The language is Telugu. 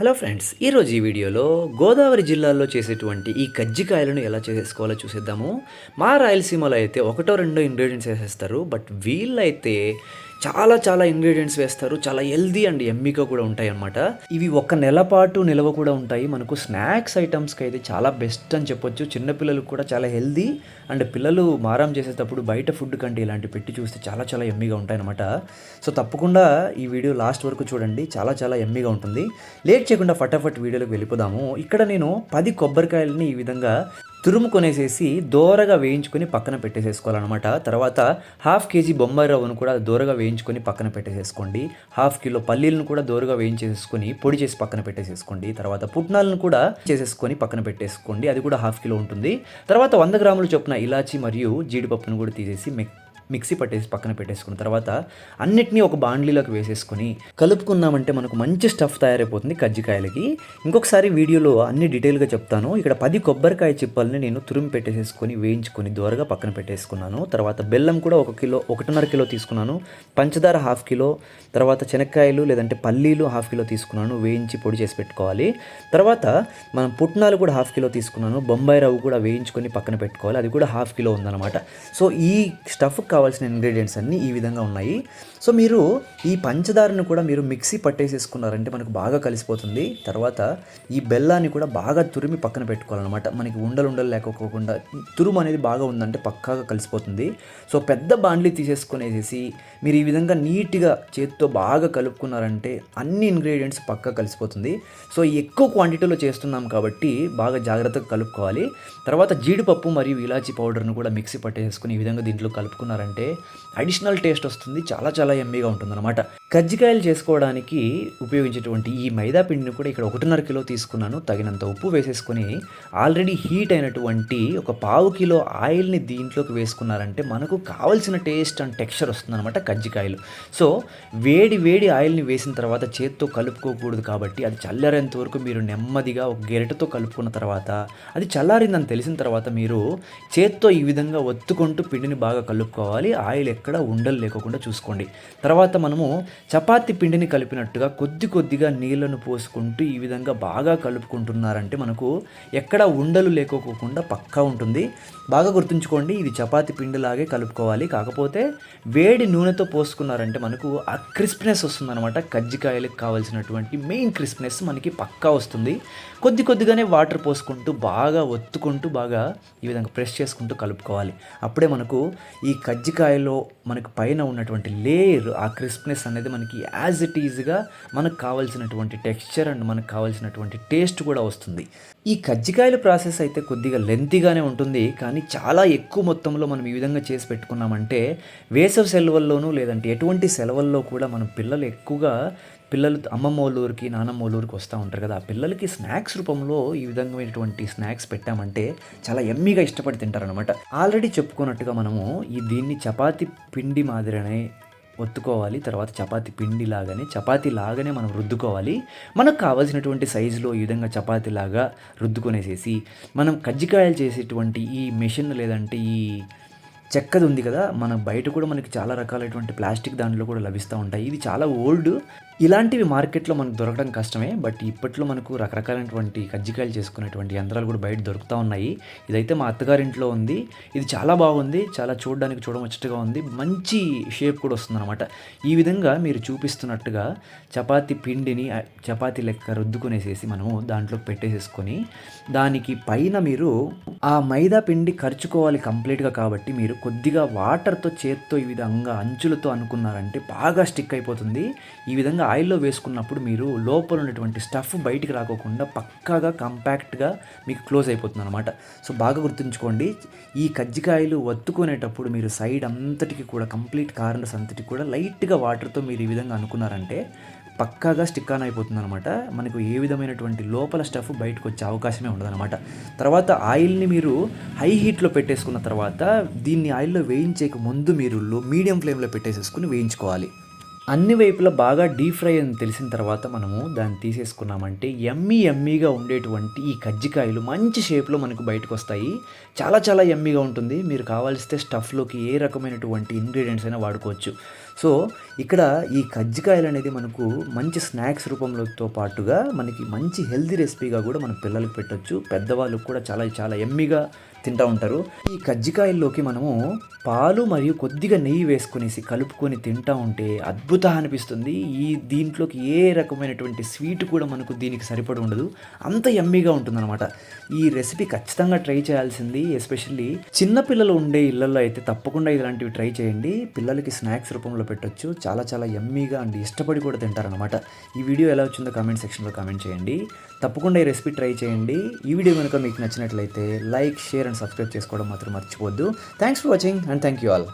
హలో ఫ్రెండ్స్ ఈరోజు ఈ వీడియోలో గోదావరి జిల్లాలో చేసేటువంటి ఈ కజ్జికాయలను ఎలా చేసుకోవాలో చూసేద్దాము. మా రాయలసీమలో అయితే ఒకటో రెండో ఇంగ్రీడియంట్స్ వేసేస్తారు బట్ వీళ్ళైతే చాలా చాలా ఇంగ్రీడియంట్స్ వేస్తారు. చాలా హెల్దీ అండ్ ఎమ్మిగా కూడా ఉంటాయి అన్నమాట ఇవి ఒక నెల పాటు నిల్వ కూడా ఉంటాయి. మనకు స్నాక్స్ ఐటమ్స్కి అయితే చాలా బెస్ట్ అని చెప్పొచ్చు. చిన్నపిల్లలకు కూడా చాలా హెల్దీ అండ్ పిల్లలు మారం చేసేటప్పుడు బయట ఫుడ్ కంటే ఇలాంటి పెట్టి చూస్తే చాలా చాలా ఎమ్మిగా ఉంటాయి అనమాట సో తప్పకుండా ఈ వీడియో లాస్ట్ వరకు చూడండి. చాలా చాలా ఎమ్మిగా ఉంటుంది. లేట్ చేయకుండా ఫటాఫట్ వీడియోలోకి వెళ్ళిపోదాము. ఇక్కడ నేను పది కొబ్బరికాయలని ఈ విధంగా తురుముకొనేసేసి దోరగా వేయించుకొని పక్కన పెట్టేసేసుకోవాలన్నమాట. తర్వాత హాఫ్ కేజీ బొంబాయి రవ్వను కూడా దోరగా వేయించుకొని పక్కన పెట్టేసేసుకోండి. హాఫ్ కిలో పల్లీలను కూడా దోరగా వేయించేసుకొని పొడి చేసి పక్కన పెట్టేసేసుకోండి. తర్వాత పుట్నాలను కూడా చేసేసుకొని పక్కన పెట్టేసుకోండి. అది కూడా హాఫ్ కిలో ఉంటుంది. తర్వాత వంద గ్రాములు చొప్పున ఇలాచి మరియు జీడిపప్పును కూడా తీసేసి మెక్ మిక్సీ పట్టేసి పక్కన పెట్టేసుకున్న తర్వాత అన్నిటినీ ఒక బాండ్లీలోకి వేసేసుకొని కలుపుకున్నామంటే మనకు మంచి స్టఫ్ తయారైపోతుంది కజ్జికాయలకి. ఇంకొకసారి వీడియోలో అన్ని డీటెయిల్గా చెప్తాను. ఇక్కడ పది కొబ్బరికాయ చిప్పల్ని నేను తురిమి పెట్టేసేసుకొని వేయించుకొని దూరగా పక్కన పెట్టేసుకున్నాను. తర్వాత బెల్లం కూడా ఒక కిలో ఒకటిన్నర కిలో తీసుకున్నాను. పంచదార హాఫ్ కిలో తర్వాత శనక్కాయలు లేదంటే పల్లీలు హాఫ్ కిలో తీసుకున్నాను. వేయించి పొడి చేసి పెట్టుకోవాలి. తర్వాత మనం పుట్నాలు కూడా హాఫ్ కిలో తీసుకున్నాను. బొంబాయి రవ్వు కూడా వేయించుకొని పక్కన పెట్టుకోవాలి. అది కూడా హాఫ్ కిలో ఉందన్నమాట. సో ఈ స్టఫ్కి కావాల్సిన ఇంగ్రీడియంట్స్ అన్నీ ఈ విధంగా ఉన్నాయి. సో మీరు ఈ పంచదారను కూడా మీరు మిక్సీ పట్టేసేసుకున్నారంటే మనకు బాగా కలిసిపోతుంది. తర్వాత ఈ బెల్లాన్ని కూడా బాగా తురిమి పక్కన పెట్టుకోవాలన్నమాట. మనకి ఉండలు ఉండలు లేకపోకుండా తురుము అనేది బాగా ఉందంటే పక్కాగా కలిసిపోతుంది. సో పెద్ద బాండ్లీ తీసేసుకునేసేసి మీరు ఈ విధంగా నీట్గా చేతితో బాగా కలుపుకున్నారంటే అన్ని ఇంగ్రీడియంట్స్ పక్కా కలిసిపోతుంది. సో ఎక్కువ క్వాంటిటీలో చేస్తున్నాం కాబట్టి బాగా జాగ్రత్తగా కలుపుకోవాలి. తర్వాత జీడిపప్పు మరియు ఇలాచీ పౌడర్ను కూడా మిక్సీ పట్టేసుకుని ఈ విధంగా దీంట్లో కలుపుకున్నారంటే అడిషనల్ టేస్ట్ వస్తుంది చాలా చాలా ఎమ్మీగా ఉంటుందన్నమాట. కజ్జికాయలు చేసుకోవడానికి ఉపయోగించేటువంటి ఈ మైదా పిండిని కూడా ఇక్కడ ఒకటిన్నర కిలో తీసుకున్నాను. తగినంత ఉప్పు వేసేసుకొని ఆల్రెడీ హీట్ అయినటువంటి ఒక పావు కిలో ఆయిల్ని దీంట్లోకి వేసుకున్నారంటే మనకు కావలసిన టేస్ట్ అండ్ టెక్స్చర్ వస్తుందన్నమాట కజ్జికాయలు. సో వేడి వేడి ఆయిల్ని వేసిన తర్వాత చేత్తో కలుపుకోకూడదు కాబట్టి అది చల్లారేంత వరకు మీరు నెమ్మదిగా ఒక గెరటతో కలుపుకున్న తర్వాత అది చల్లారిందని తెలిసిన తర్వాత మీరు చేత్తో ఈ విధంగా ఒత్తుకుంటూ పిండిని బాగా కలుపుకోవాలి. ఆయిల్ ఎక్కడ ఉండలు లేకోకుండా చూసుకోండి. తర్వాత మనము చపాతీ పిండిని కలిపినట్టుగా కొద్ది కొద్దిగా నీళ్ళను పోసుకుంటూ ఈ విధంగా బాగా కలుపుకుంటున్నారంటే మనకు ఎక్కడ ఉండలు లేకోకుండా పక్కా ఉంటుంది. బాగా గుర్తుంచుకోండి ఇది చపాతి పిండిలాగే కలుపుకోవాలి. కాకపోతే వేడి నూనెతో పోసుకున్నారంటే మనకు ఆ క్రిస్ప్నెస్ వస్తుందన్నమాట. కజ్జికాయలకు కావాల్సినటువంటి మెయిన్ క్రిస్ప్నెస్ మనకి పక్కా వస్తుంది. కొద్ది కొద్దిగానే వాటర్ పోసుకుంటూ బాగా ఒత్తుకుంటూ బాగా ఈ విధంగా ప్రెస్ చేసుకుంటూ కలుపుకోవాలి. అప్పుడే మనకు ఈ కజ్జికాయలో మనకు పైన ఉన్నటువంటి లేయర్ ఆ క్రిస్ప్నెస్ అనేది మనకి యాజ్ ఇట్ ఈజ్గా మనకు కావాల్సినటువంటి టెక్స్చర్ అండ్ మనకు కావాల్సినటువంటి టేస్ట్ కూడా వస్తుంది. ఈ కజ్జికాయల ప్రాసెస్ అయితే కొద్దిగా లెంతీగానే ఉంటుంది. కానీ చాలా ఎక్కువ మొత్తంలో మనం ఈ విధంగా చేసి పెట్టుకున్నామంటే వేసవి సెలవుల్లోనూ లేదంటే ఎటువంటి సెలవుల్లో కూడా మనం పిల్లలు ఎక్కువగా పిల్లలు అమ్మమ్మ వాళ్ళ ఊరికి నానమ్మ వాళ్ళ ఊరికి వస్తూ ఉంటారు కదా. ఆ పిల్లలకి స్నాక్స్ రూపంలో ఈ విధమైనటువంటి స్నాక్స్ పెట్టామంటే చాలా ఎమ్మీగా ఇష్టపడి తింటారనమాట ఆల్రెడీ చెప్పుకున్నట్టుగా మనము ఈ దీన్ని చపాతి పిండి మాదిరినే ఒత్తుకోవాలి తర్వాత చపాతి పిండి లాగానే చపాతీ లాగానే మనం రుద్దుకోవాలి. మనకు కావాల్సినటువంటి సైజులో ఈ విధంగా చపాతీ లాగా రుద్దుకొనేసేసి మనం కజ్జికాయలు చేసేటువంటి ఈ మెషిన్ లేదంటే ఈ చెక్కది ఉంది కదా మన బయట కూడా మనకి చాలా రకాలైనటువంటి ప్లాస్టిక్ దాంట్లో కూడా లభిస్తూ ఉంటాయి. ఇది చాలా ఓల్డ్. ఇలాంటివి మార్కెట్లో మనకు దొరకడం కష్టమే బట్ ఇప్పట్లో మనకు రకరకాలైనటువంటి కజ్జికాయలు చేసుకునేటువంటి యంత్రాలు కూడా బయట దొరుకుతూ ఉన్నాయి. ఇదైతే మా అత్తగారింట్లో ఉంది. ఇది చాలా బాగుంది. చాలా చూడడానికి చూడముచ్చటగా ఉంది. మంచి షేప్ కూడా వస్తుందన్నమాట. ఈ విధంగా మీరు చూపిస్తున్నట్టుగా చపాతి పిండిని చపాతి చపాతీ లెక్క రుద్దుకునేసేసి మనము దాంట్లో పెట్టేసేసుకొని దానికి పైన మీరు ఆ మైదా పిండి ఖర్చుకోవాలి కంప్లీట్గా కాబట్టి మీరు కొద్దిగా వాటర్తో చేత్తో ఈ విధంగా అంచులతో అనుకున్నారంటే బాగా స్టిక్ అయిపోతుంది. ఈ విధంగా ఆయిల్లో వేసుకున్నప్పుడు మీరు లోపల ఉన్నటువంటి స్టఫ్ బయటికి రాకోకుండా పక్కాగా కంపాక్ట్గా మీకు క్లోజ్ అయిపోతుంది అనమాట సో బాగా గుర్తుంచుకోండి ఈ కజ్జికాయలు వత్తుకునేటప్పుడు మీరు సైడ్ అంతటికి కూడా కంప్లీట్ కార్నర్స్ అంతటికి కూడా లైట్గా వాటర్తో మీరు ఈ విధంగా అనుకున్నారంటే పక్కాగా స్టిక్ ఆన్ అయిపోతుంది అనమాట మనకు ఏ విధమైనటువంటి లోపల స్టఫ్ బయటకు వచ్చే అవకాశమే ఉండదన్నమాట. తర్వాత ఆయిల్ని మీరు హై హీట్లో పెట్టేసుకున్న తర్వాత దీన్ని ఆయిల్లో వేయించేక ముందు మీరు మీడియం ఫ్లేమ్లో పెట్టేసేసుకుని వేయించుకోవాలి. అన్ని వైపులా బాగా డీప్ ఫ్రై అని తెలిసిన తర్వాత మనము దాన్ని తీసేసుకున్నామంటే ఎమ్మీ ఎమ్మీగా ఉండేటువంటి ఈ కజ్జికాయలు మంచి షేప్లో మనకు బయటకు వస్తాయి చాలా చాలా ఎమ్మీగా ఉంటుంది. మీరు కావాల్సితే స్టఫ్లోకి ఏ రకమైనటువంటి ఇంగ్రీడియంట్స్ అయినా వాడుకోవచ్చు. సో ఇక్కడ ఈ కజ్జికాయలు అనేది మనకు మంచి స్నాక్స్ రూపంలోతో పాటుగా మనకి మంచి హెల్తీ రెసిపీగా కూడా మన పిల్లలకి పెట్టొచ్చు. పెద్దవాళ్ళకు కూడా చాలా చాలా ఎమ్మీగా తింటూ ఉంటారు. ఈ కజ్జికాయల్లోకి మనము పాలు మరియు కొద్దిగా నెయ్యి వేసుకునేసి కలుపుకొని తింటూ ఉంటే అద్భుత అనిపిస్తుంది. ఈ దీంట్లోకి ఏ రకమైనటువంటి స్వీట్ కూడా మనకు దీనికి సరిపడి ఉండదు. అంత ఎమ్మీగా ఉంటుందన్నమాట. ఈ రెసిపీ ఖచ్చితంగా ట్రై చేయాల్సింది. ఎస్పెషల్లీ చిన్న పిల్లలు ఉండే ఇళ్ళలో అయితే తప్పకుండా ఇలాంటివి ట్రై చేయండి. పిల్లలకి స్నాక్స్ రూపంలో పెట్టొచ్చు. చాలా చాలా ఎమ్మీగా అండ్ ఇష్టపడి కూడా తింటారనమాట ఈ వీడియో ఎలా వచ్చిందో కామెంట్ సెక్షన్లో కామెంట్ చేయండి. తప్పకుండా ఈ రెసిపీ ట్రై చేయండి. ఈ వీడియో కనుక మీకు నచ్చినట్లయితే లైక్ షేర్ అండ్ సబ్స్క్రైబ్ చేసుకోవడం మాత్రం మర్చిపోవద్దు. Thanks for watching and thank you all